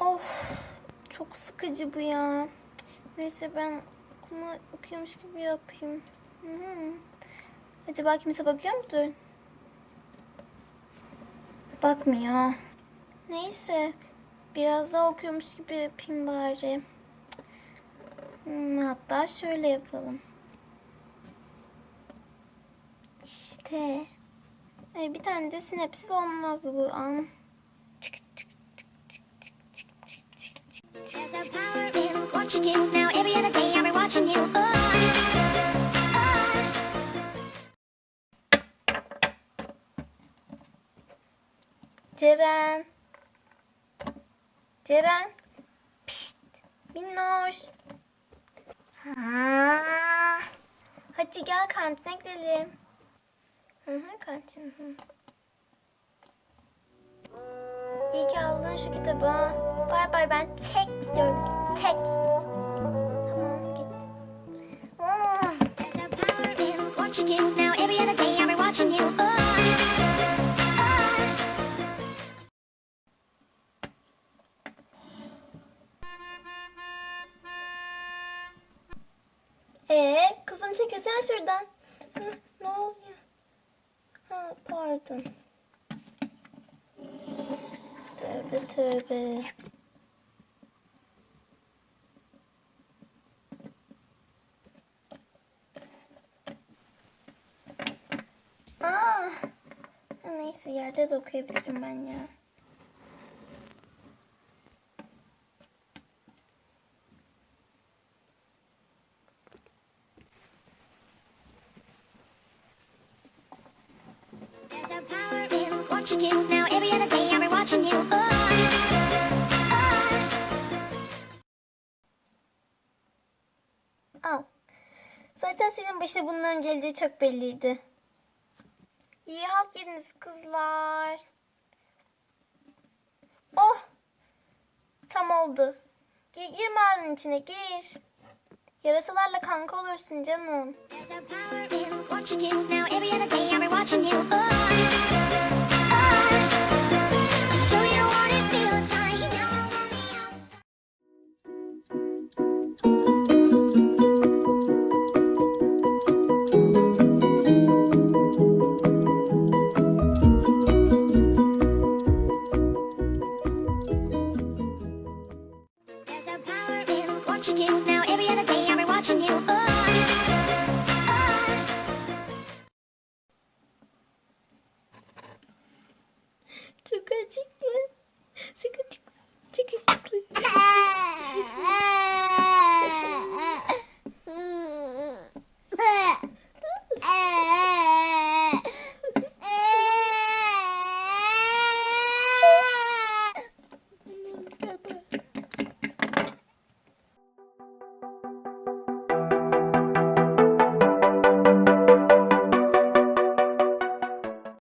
Oh, oh. Of çok sıkıcı bu ya. Neyse ben okuma, okuyormuş gibi yapayım. Hmm. Acaba kimse bakıyor mudur? Bakmıyor. Neyse biraz daha okuyormuş gibi yapayım bari. Hmm, hatta şöyle yapalım. T. Ay bir tane de sinepsiz olmazdı bu an. Çık çık çık çık çık çık çık çık Ceren. Ceren. Pişt. Minnoş. Ha. Hadi gel kantine gidelim. Hı hı İyi ki aldın şu kitabı. Bay bay ben tek gidiyorum. Tek. Tamam Ee, kızım çekilsene şuradan. Hı, ne oluyor? Pardon. Tövbe tövbe. Aa, neyse yerde de okuyabilirim ben ya. There's a power watching. Oh, oh. Al. Zaten senin başına bunların geleceği çok belliydi. İyi halt yediniz kızlar. Oh. Tam oldu. Gir, gir mağaranın içine gir. Yarasalarla kanka olursun canım. There's a power in what you. Now every other day I'll be watching you. You. Now every other day be watching you. Oh, oh.